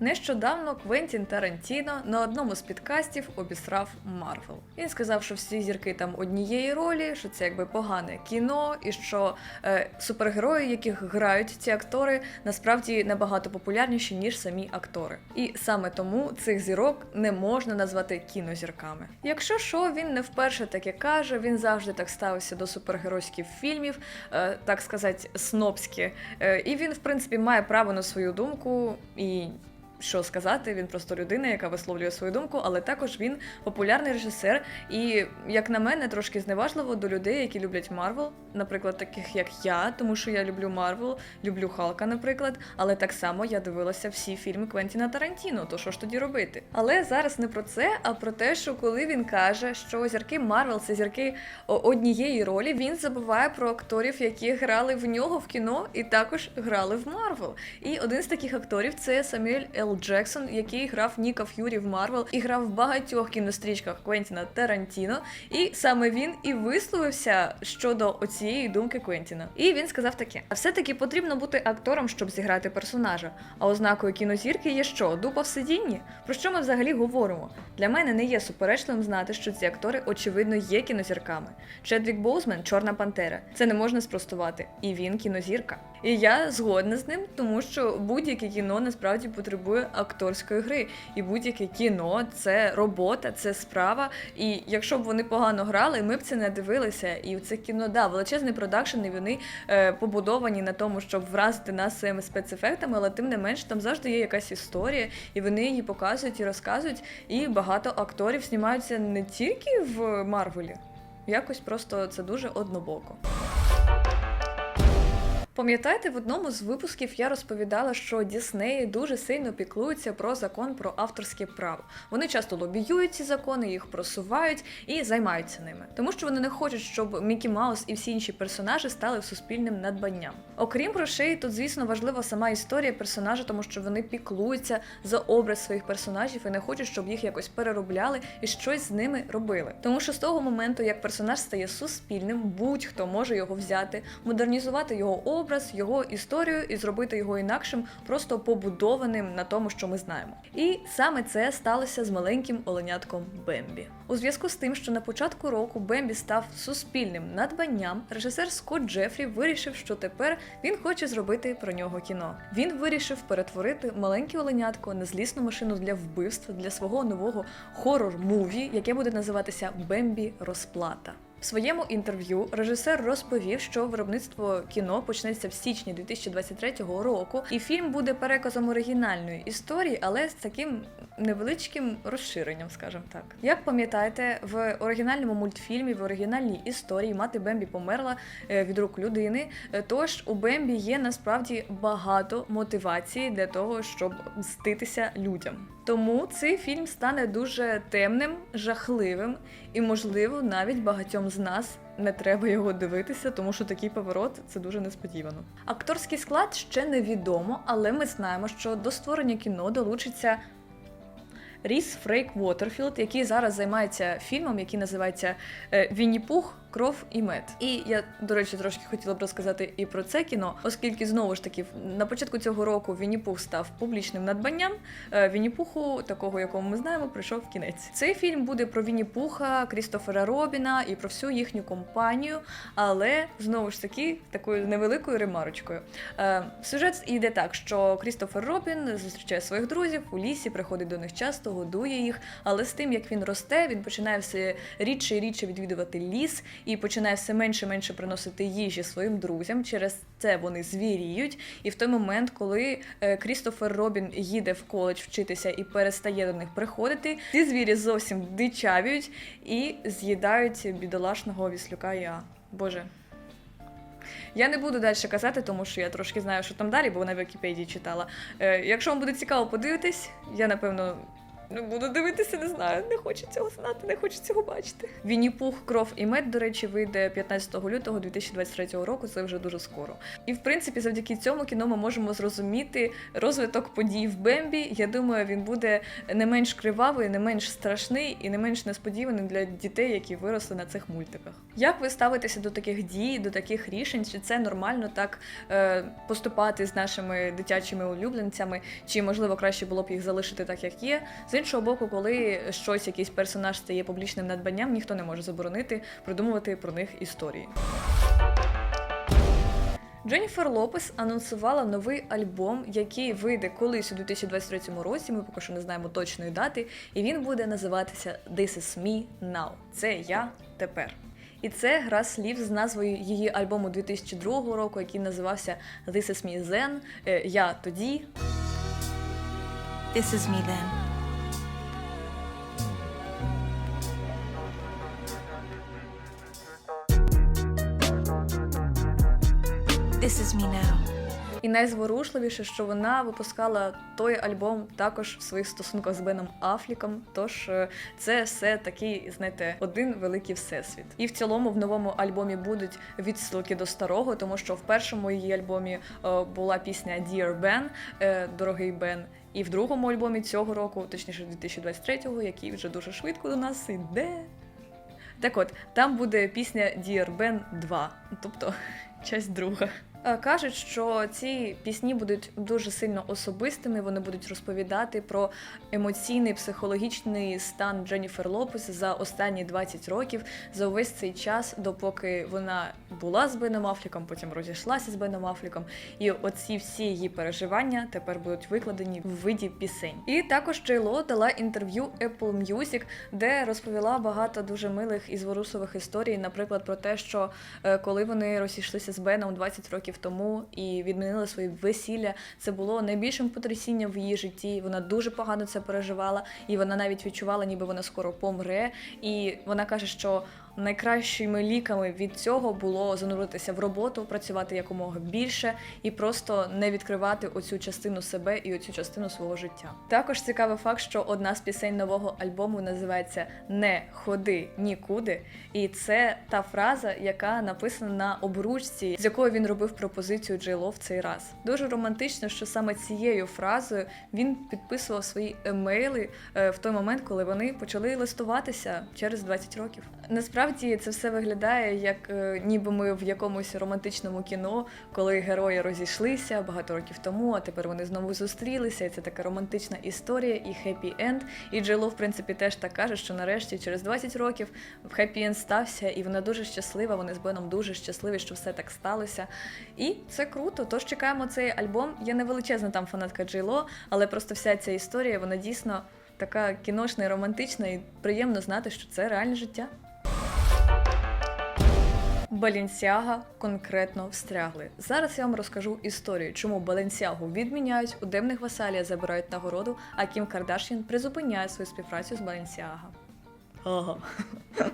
Нещодавно Квентін Тарантіно на одному з підкастів обісрав Марвел. Він сказав, що всі зірки там однієї ролі, що це якби погане кіно, і що е, супергерої, яких грають ці актори, насправді набагато популярніші ніж самі актори. І саме тому цих зірок не можна назвати кінозірками. Якщо що, він не вперше таке каже, він завжди так ставився до супергеройських фільмів, е, так сказати, снобськи. Е, і він, в принципі, має право на свою думку і що сказати. Він просто людина, яка висловлює свою думку, але також він популярний режисер. І, як на мене, трошки зневажливо до людей, які люблять Марвел, наприклад, таких як я, тому що я люблю Марвел, люблю Халка, наприклад. Але так само я дивилася всі фільми Квентіна Тарантіно. То що ж тоді робити? Але зараз не про це, а про те, що коли він каже, що зірки Марвел це зірки однієї ролі, він забуває про акторів, які грали в нього в кіно і також грали в Марвел. І один з таких акторів це Самюель Л. Джексон, який грав Ніка Ф'юрі в Марвел і грав в багатьох кінострічках Квентіна Тарантіно. І саме він і висловився щодо оцієї думки Квентіна. І він сказав таке: а все-таки потрібно бути актором, щоб зіграти персонажа. А ознакою кінозірки є що? Дупа в сидінні? Про що ми взагалі говоримо? Для мене не є суперечливим знати, що ці актори очевидно є кінозірками. Чедвік Боузмен Чорна Пантера. Це не можна спростувати. І він кінозірка. І я згодна з ним, тому що будь-яке кіно насправді потребує акторської гри. І будь-яке кіно це робота, це справа. І якщо б вони погано грали, ми б це не дивилися. І це кіно, да, величезний продакшн, і вони е, побудовані на тому, щоб вразити нас своїми спецефектами, але тим не менш там завжди є якась історія, і вони її показують і розказують. І багато акторів знімаються не тільки в Марвелі. Якось просто це дуже однобоко. Пам'ятаєте, в одному з випусків я розповідала, що Діснеї дуже сильно піклуються про закон про авторське право. Вони часто лобіюють ці закони, їх просувають і займаються ними, тому що вони не хочуть, щоб Мікі Маус і всі інші персонажі стали суспільним надбанням. Окрім грошей, тут, звісно, важлива сама історія персонажа, тому що вони піклуються за образ своїх персонажів і не хочуть, щоб їх якось переробляли і щось з ними робили. Тому що з того моменту, як персонаж стає суспільним, будь-хто може його взяти, модернізувати його образ, його історію і зробити його інакшим, просто побудованим на тому, що ми знаємо. І саме це сталося з маленьким оленятком Бембі. У зв'язку з тим, що на початку року Бембі став суспільним надбанням, режисер Скотт Джефрі вирішив, що тепер він хоче зробити про нього кіно. Він вирішив перетворити маленьке оленятко на злісну машину для вбивства для свого нового хорор-муві, яке буде називатися Бембі Розплата. В своєму інтерв'ю режисер розповів, що виробництво кіно почнеться в січні 2023 року, і фільм буде переказом оригінальної історії, але з таким невеличким розширенням, скажімо так. Як пам'ятаєте, в оригінальному мультфільмі, в оригінальній історії мати Бембі померла е, від рук людини. Е, Тож у Бембі є насправді багато мотивації для того, щоб мститися людям. Тому цей фільм стане дуже темним, жахливим і, можливо, навіть багатьом з нас не треба його дивитися, тому що такий поворот це дуже несподівано. Акторський склад ще невідомо, але ми знаємо, що до створення кіно долучиться. Ріс Фрейк Уотерфілд, який зараз займається фільмом, який називається е, Вінні-Пух, кров і мед. І я, до речі, трошки хотіла б розказати і про це кіно, оскільки знову ж таки на початку цього року Вінні-Пух став публічним надбанням. е, Вінні-Пуху, такого якого ми знаємо, прийшов кінець. Цей фільм буде про Вінні-Пуха, Крістофера Робіна і про всю їхню компанію, але знову ж таки такою невеликою ремарочкою. Е, Сюжет йде так, що Крістофер Робін зустрічає своїх друзів у лісі, приходить до них часто, годує їх. Але з тим, як він росте, він починає все рідше і рідше відвідувати ліс і починає все менше менше приносити їжі своїм друзям. Через це вони звіріють. І в той момент, коли е, Крістофер Робін їде в коледж вчитися і перестає до них приходити, ці звірі зовсім дичавіють і з'їдають бідолашного віслюка Я. Боже. Я не буду далі казати, тому що я трошки знаю, що там далі, бо на Вікіпедії читала. Е, якщо вам буде цікаво подивитись, я напевно Не буду дивитися, не знаю, не хочу цього знати, не хочу цього бачити. Вінні Пух, кров і мед, до речі, вийде 15 лютого 2023 року. Це вже дуже скоро. І в принципі, завдяки цьому кіно ми можемо зрозуміти розвиток подій в Бембі. Я думаю, він буде не менш кривавий, не менш страшний і не менш несподіваний для дітей, які виросли на цих мультиках. Як ви ставитеся до таких дій, до таких рішень? Чи це нормально так е, поступати з нашими дитячими улюбленцями? Чи можливо краще було б їх залишити так, як є? З іншого боку, коли щось, якийсь персонаж стає публічним надбанням, ніхто не може заборонити придумувати про них історії. Дженніфер Лопес анонсувала новий альбом, який вийде колись у 2023 році. Ми поки що не знаємо точної дати, і він буде називатися This is me now. Це я тепер. І це гра слів з назвою її альбому 2002 року, який називався This is me then, е, Я тоді. This is me then. І найзворушливіше, що вона випускала той альбом також в своїх стосунках з Беном Афліком. Тож е, це все такий, знаєте, один великий всесвіт. І в цілому в новому альбомі будуть відсилки до старого, тому що в першому її альбомі е, була пісня Dear Ben, е, дорогий Бен. І в другому альбомі цього року, точніше 2023-го, який вже дуже швидко до нас іде. Так от, там буде пісня Dear Ben 2, тобто часть друга. Е, Кажуть, що ці пісні будуть дуже сильно особистими. Вони будуть розповідати про емоційний психологічний стан Дженніфер Лопес за останні 20 років, за увесь цей час, допоки вона була з Беном Афліком, потім розійшлася з Беном Афліком. І оці всі її переживання тепер будуть викладені в виді пісень. І також Джейло дала інтерв'ю Apple Music, де розповіла багато дуже милих і зворушливих історій, наприклад, про те, що е, коли вони розійшлися з Беном 20 років тому і відмінили свої весілля, це було найбільшим потрясінням в її житті. Вона дуже погано це переживала, і вона навіть відчувала, ніби вона скоро помре. І вона каже, що найкращими ліками від цього було зануритися в роботу, працювати якомога більше і просто не відкривати оцю частину себе і оцю частину свого життя. Також цікавий факт, що одна з пісень нового альбому називається Не ходи нікуди, і це та фраза, яка написана на обручці, з якою він робив пропозицію Джейло в цей раз. Дуже романтично, що саме цією фразою він підписував свої емейли е, в той момент, коли вони почали листуватися через 20 років. Насправді це все виглядає як е, ніби ми в якомусь романтичному кіно, коли герої розійшлися багато років тому, а тепер вони знову зустрілися. І це така романтична історія і хеппі енд. І Джейло, в принципі, теж так каже, що нарешті через 20 років хеппі енд стався, і вона дуже щаслива. Вони з Беном дуже щасливі, що все так сталося. І це круто. Тож чекаємо цей альбом. Я не величезна там фанатка Джейло, але просто вся ця історія, вона дійсно така кіношна і романтична, і приємно знати, що це реальне життя. Балінсяга конкретно встрягли. Зараз я вам розкажу історію, чому Баленсягу відміняють, у демних Васалія забирають нагороду, а Кім Кардашян призупиняє свою співпрацю з Баленсіага. Ага.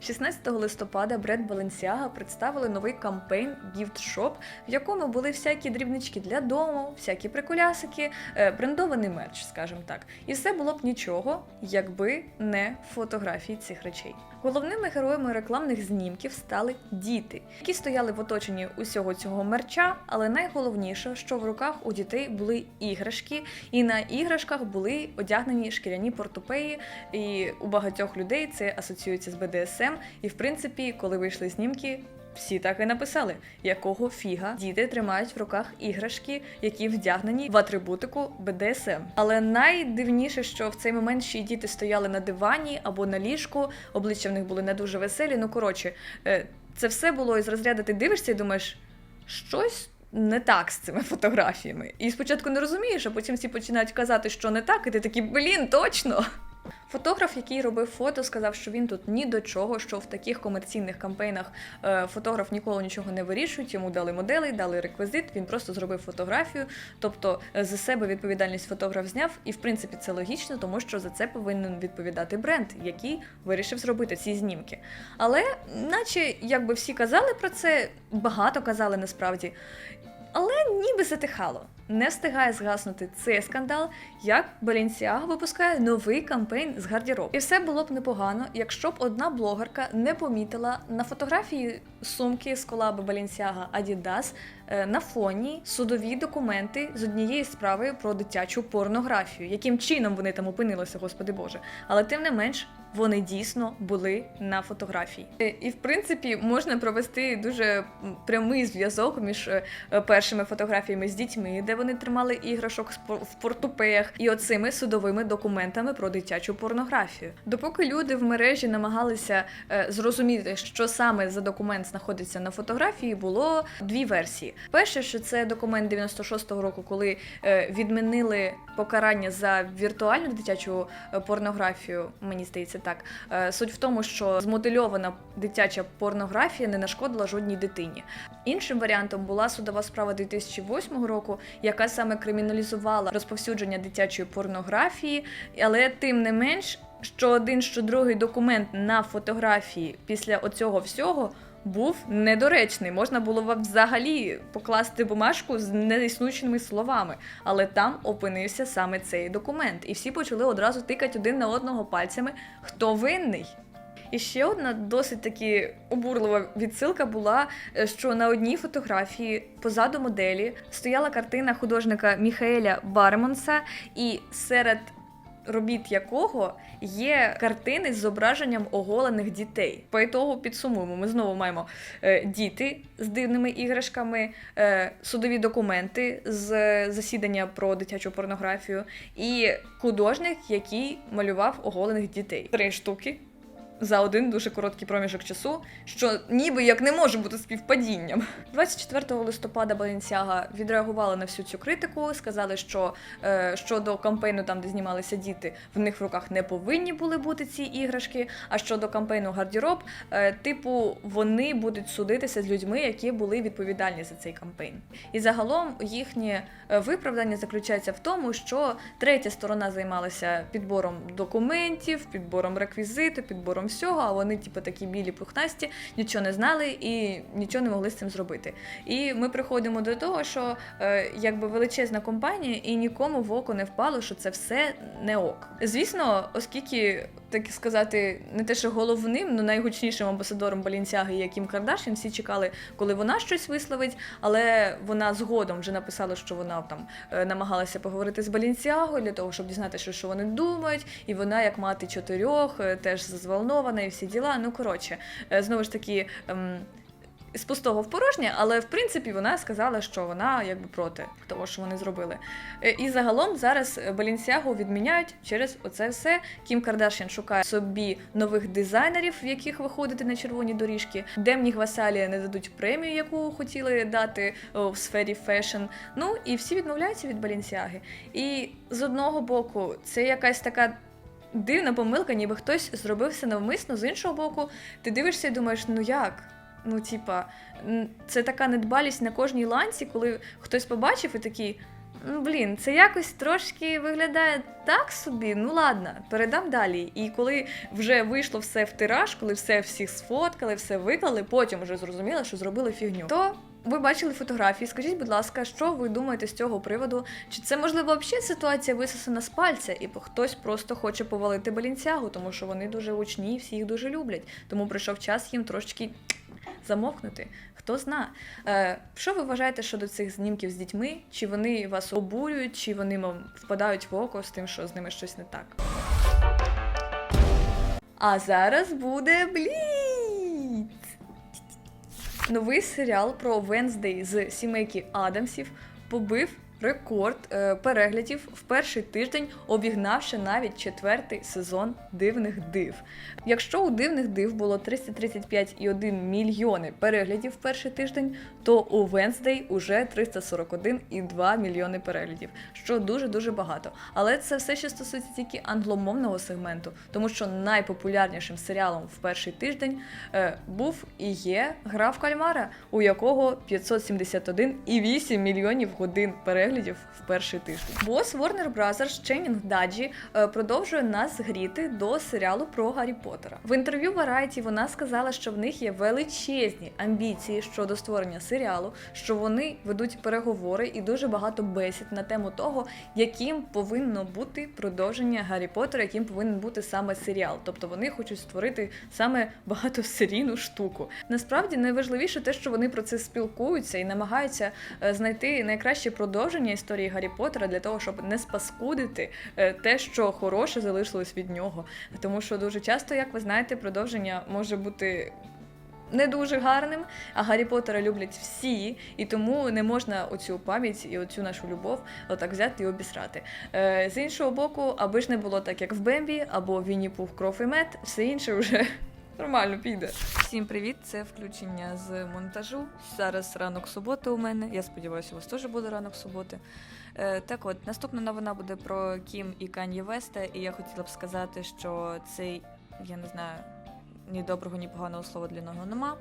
16 листопада бренд Balenciaga представили новий кампейн Gift Shop, в якому були всякі дрібнички для дому, всякі приколясики, е, брендований мерч, скажімо так. І все було б нічого, якби не фотографії цих речей. Головними героями рекламних знімків стали діти, які стояли в оточенні усього цього мерча, але найголовніше, що в руках у дітей були іграшки, і на іграшках були одягнені шкіряні портупеї, і у багатьох людей це асоціюється з БДСМ. І в принципі, коли вийшли знімки. Всі так і написали, якого фіга діти тримають в руках іграшки, які вдягнені в атрибутику БДСМ. Але найдивніше, що в цей момент ще й діти стояли на дивані або на ліжку, обличчя в них були не дуже веселі. Ну коротше, е, це все було із розряду ти дивишся і думаєш, щось. Не так з цими фотографіями. І спочатку не розумієш, а потім всі починають казати, що не так, і ти такий, блін, точно. Фотограф, який робив фото, сказав, що він тут ні до чого, що в таких комерційних кампейнах е, фотограф ніколи нічого не вирішують. Йому дали моделей, дали реквізит. Він просто зробив фотографію. Тобто е, за себе відповідальність фотограф зняв, і в принципі це логічно, тому що за це повинен відповідати бренд, який вирішив зробити ці знімки. Але, наче якби всі казали про це, багато казали насправді. Але ніби затихало. Не встигає згаснути цей скандал, як Balenciaga випускає новий кампейн з гардероб. І все було б непогано, якщо б одна блогерка не помітила на фотографії сумки з колаби Balenciaga Adidas е, на фоні судові документи з однієї справи про дитячу порнографію. Яким чином вони там опинилися, господи Боже. Але тим не менш. Вони дійсно були на фотографії, Е, і в принципі можна провести дуже прямий зв'язок між е, першими фотографіями з дітьми, де вони тримали іграшок в портупеях, і оцими судовими документами про дитячу порнографію. Допоки люди в мережі намагалися е, зрозуміти, що саме за документ знаходиться на фотографії, було дві версії. Перше, що це документ 96-го року, коли е, відмінили покарання за віртуальну дитячу е, порнографію, мені здається так. Суть в тому, що змодельована дитяча порнографія не нашкодила жодній дитині. Іншим варіантом була судова справа 2008 року, яка саме криміналізувала розповсюдження дитячої порнографії, але тим не менш, що один, що другий документ на фотографії після оцього всього. Був недоречний, можна було взагалі покласти бумажку з неіснуючими словами, але там опинився саме цей документ, і всі почали одразу тикати один на одного пальцями, хто винний. І ще одна досить таки обурлива відсилка була, е, що на одній фотографії позаду моделі стояла картина художника Міхаеля Баремонса, і серед робіт якого є картини з зображенням оголених дітей. По ітогу підсумуємо. Ми знову маємо е, діти з дивними іграшками, е, судові документи з засідання про дитячу порнографію, і художник, який малював оголених дітей. Три штуки за один дуже короткий проміжок часу, що ніби як не може бути співпадінням. 24 листопада Balenciaga відреагували на всю цю критику, сказали, що е, щодо кампейну, там де знімалися діти, в них в руках не повинні були бути ці іграшки. А щодо кампейну гардероб, е, типу, вони будуть судитися з людьми, які були відповідальні за цей кампейн. І загалом їхнє е, виправдання заключається в тому, що третя сторона займалася підбором документів, підбором реквізиту, підбором всього, а вони, типу, такі білі пухнасті, нічого не знали і нічого не могли з цим зробити. І ми приходимо до того, що е, якби величезна компанія, і нікому в око не впало, що це все не ок. Звісно, оскільки так сказати, не те, що головним, але найгучнішим амбасадором Балінсяги є Кім Кардашін, всі чекали, коли вона щось висловить, але вона згодом вже написала, що вона там е, намагалася поговорити з Балінсягою для того, щоб дізнатися, що вони думають, і вона, як мати чотирьох, е, теж зазволнована і всі діла. Ну коротше, е, знову ж таки. З пустого в порожнє, але в принципі вона сказала, що вона якби проти того, що вони зробили. Е, І загалом зараз Балінсягу відміняють через оце все. Кім Кардашян шукає собі нових дизайнерів, в яких виходити на червоні доріжки. Демні Гвасалі не дадуть премію, яку хотіли дати в сфері фешн. Ну і всі відмовляються від Балінсяги. І з одного боку, це якась така. Дивна помилка, ніби хтось зробив все навмисно, з іншого боку, ти дивишся і думаєш, ну як? Ну, типа, це така недбалість на кожній ланці, коли хтось побачив і такий. Ну, блін, це якось трошки виглядає так собі. Ну ладно, передам далі. І коли вже вийшло все в тираж, коли все всіх сфоткали, все виклали, потім вже зрозуміли, що зробили фігню. То ви бачили фотографії. Скажіть, будь ласка, що ви думаєте з цього приводу? Чи це можливо взагалі ситуація висосана з пальця, і хтось просто хоче повалити балінцягу, тому що вони дуже учні, всі їх дуже люблять. Тому прийшов час їм трошечки замовкнути. Хто зна. Е, що ви вважаєте щодо цих знімків з дітьми? Чи вони вас обурюють, чи вони вам впадають в око з тим, що з ними щось не так? А зараз буде бліц! Новий серіал про Венздей з сімейки Адамсів побив рекорд е, переглядів в перший тиждень, обігнавши навіть четвертий сезон дивних див. Якщо у дивних див було 335,1 мільйони переглядів в перший тиждень, то у Венздей уже 341,2 мільйони переглядів, що дуже дуже багато. Але це все ще стосується тільки англомовного сегменту, тому що найпопулярнішим серіалом в перший тиждень е, був і є гра в кальмара, у якого 571,8 мільйонів годин переглядів переглядів в перший тиждень. Бос Warner Bros. Ченнінг Даджі продовжує нас гріти до серіалу про Гаррі Поттера. В інтерв'ю Variety вона сказала, що в них є величезні амбіції щодо створення серіалу, що вони ведуть переговори і дуже багато бесід на тему того, яким повинно бути продовження Гаррі Поттера, яким повинен бути саме серіал. Тобто вони хочуть створити саме багатосерійну штуку. Насправді найважливіше те, що вони про це спілкуються і намагаються е, знайти найкраще продовження історії Гаррі Поттера для того, щоб не спаскудити е, те, що хороше залишилось від нього. Тому що дуже часто, як ви знаєте, продовження може бути. Не дуже гарним, а Гаррі Поттера люблять всі, і тому не можна оцю пам'ять і оцю нашу любов отак взяти і обісрати. Е, з іншого боку, аби ж не було так, як в Бембі або Вінні Пух кров і мед, все інше вже нормально піде. Всім привіт! Це включення з монтажу. Зараз ранок суботи у мене. Я сподіваюся, у вас теж буде ранок суботи. Е, так от, наступна новина буде про Кім і Кан'є Веста, і я хотіла б сказати, що цей, я не знаю, ні доброго, ні поганого слова для нього нема.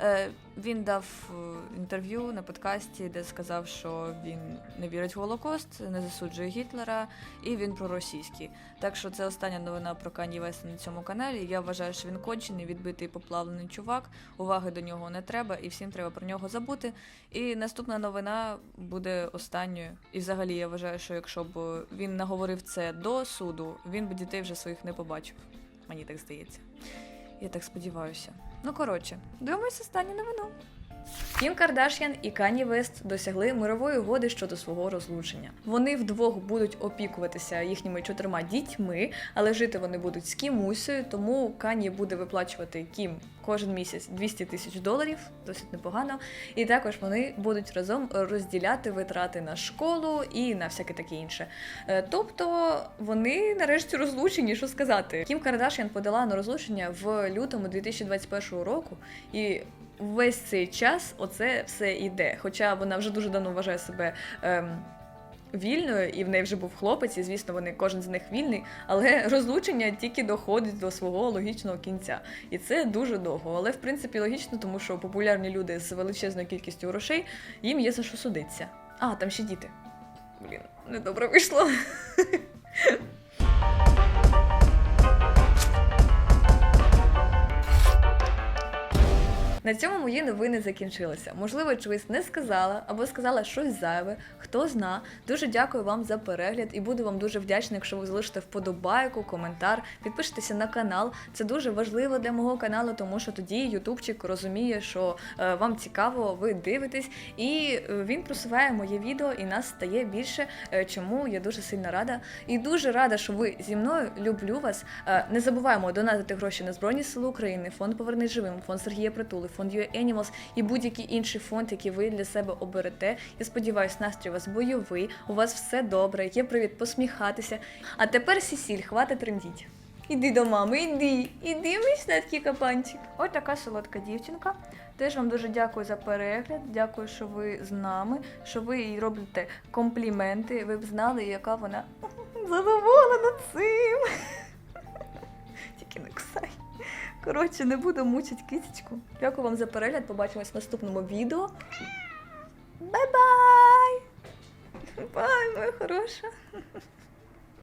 Е, він дав е, інтерв'ю на подкасті, де сказав, що він не вірить в Голокост, не засуджує Гітлера, і він проросійський. Так що це остання новина про Кані Веста на цьому каналі. Я вважаю, що він кончений, відбитий поплавлений чувак. Уваги до нього не треба, і всім треба про нього забути. І наступна новина буде останньою. І взагалі я вважаю, що якщо б він наговорив це до суду, він би дітей вже своїх не побачив. Мені так здається. Я так сподіваюся. Ну коротше, дивимося останню новину. Кім Кардаш'ян і Кані Вест досягли мирової угоди щодо свого розлучення. Вони вдвох будуть опікуватися їхніми чотирма дітьми, але жити вони будуть з Кімусею, тому Кані буде виплачувати Кім кожен місяць 200 тисяч доларів, досить непогано. І також вони будуть разом розділяти витрати на школу і на всяке таке інше. Е, Тобто вони нарешті розлучені, що сказати. Кім Кардаш'ян подала на розлучення в лютому 2021 року, і весь цей час оце все йде. Хоча вона вже дуже давно вважає себе. Ем, Вільною, і в неї вже був хлопець, і звісно, вони кожен з них вільний, але розлучення тільки доходить до свого логічного кінця. І це дуже довго. Але в принципі логічно, тому що популярні люди з величезною кількістю грошей їм є за що судитися. А, там ще діти. Блін, недобре вийшло. На цьому мої новини закінчилися. Можливо, чогось не сказала або сказала щось зайве. Хто зна. Дуже дякую вам за перегляд і буду вам дуже вдячна, якщо ви залишите вподобайку, коментар, підпишитеся на канал. Це дуже важливо для мого каналу, тому що тоді Ютубчик розуміє, що е, вам цікаво, ви дивитесь, і е, він просуває моє відео, і нас стає більше. е, чому я дуже сильно рада. І дуже рада, що ви зі мною. Люблю вас. Не забуваємо донатити гроші на Збройні Сили України, фонд Повернись живим, фонд Сергія Притули, фонд UA Animals і будь-який інший фонд, який ви для себе оберете. Я сподіваюся, настрій у вас бойовий, у вас все добре, є привід посміхатися. А тепер Сісіль, хватить трендіть. Іди до мами, іди, іди, мій сладкий капанчик. Ось така солодка дівчинка. Теж вам дуже дякую за перегляд. Дякую, що ви з нами, що ви їй робите компліменти. Ви б знали, яка вона задоволена цим. Тільки не кусай. Коротше, не буду мучити кітечку. Дякую вам за перегляд. Побачимось в наступному відео. Бай-бай! Бай, моя хороша.